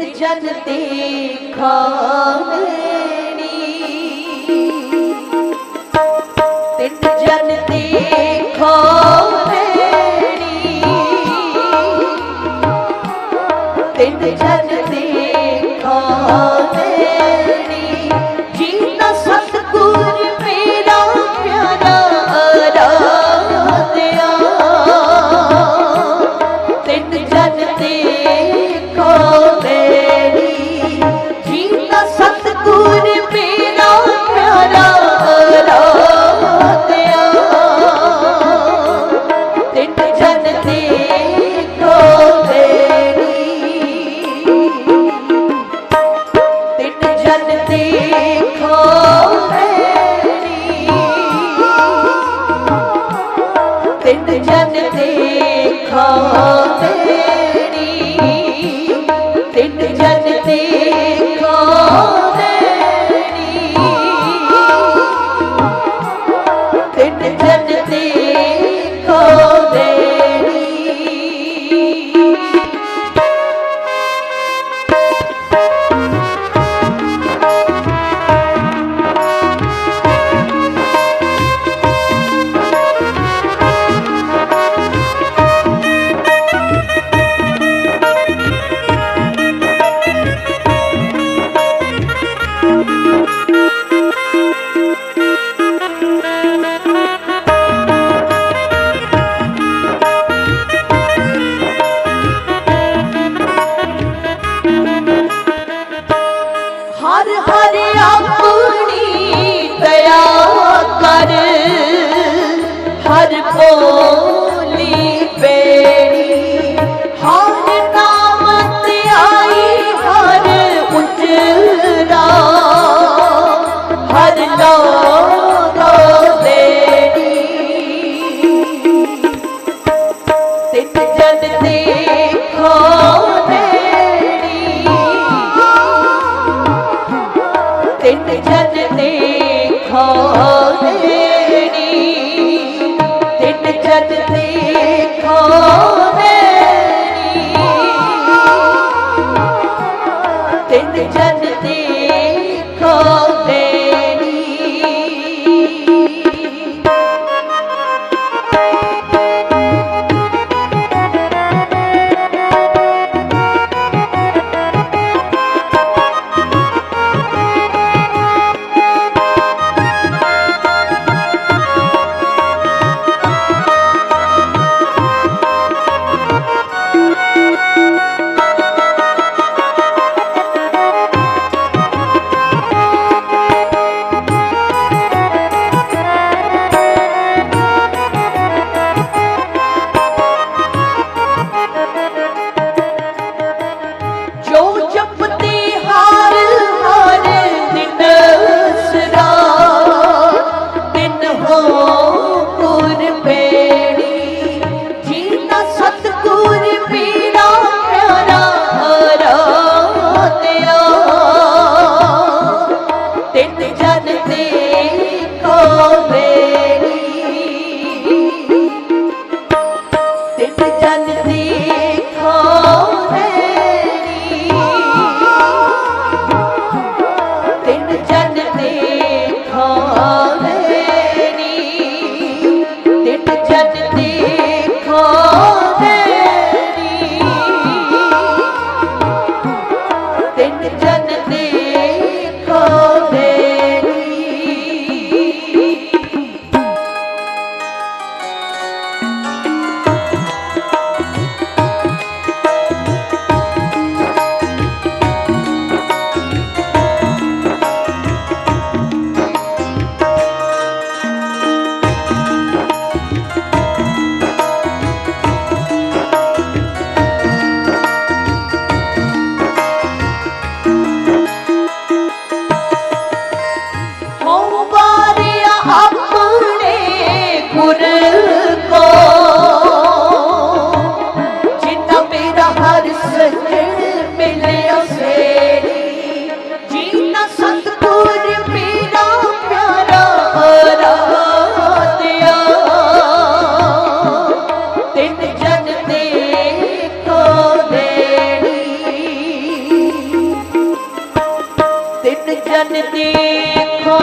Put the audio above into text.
ਤਿੰਨ ਜਨ ਤੇ ਖਾਣੀ ਜਨ ਤੇ ਖਾਣੀ ਜਨ ਤੇ डोली पेड़ी हर ਕੁਦਰਤ ਤੇ ਖੋਦੇਰੀ ਤਿੰਨ ਜਨ ਤੇ Tiko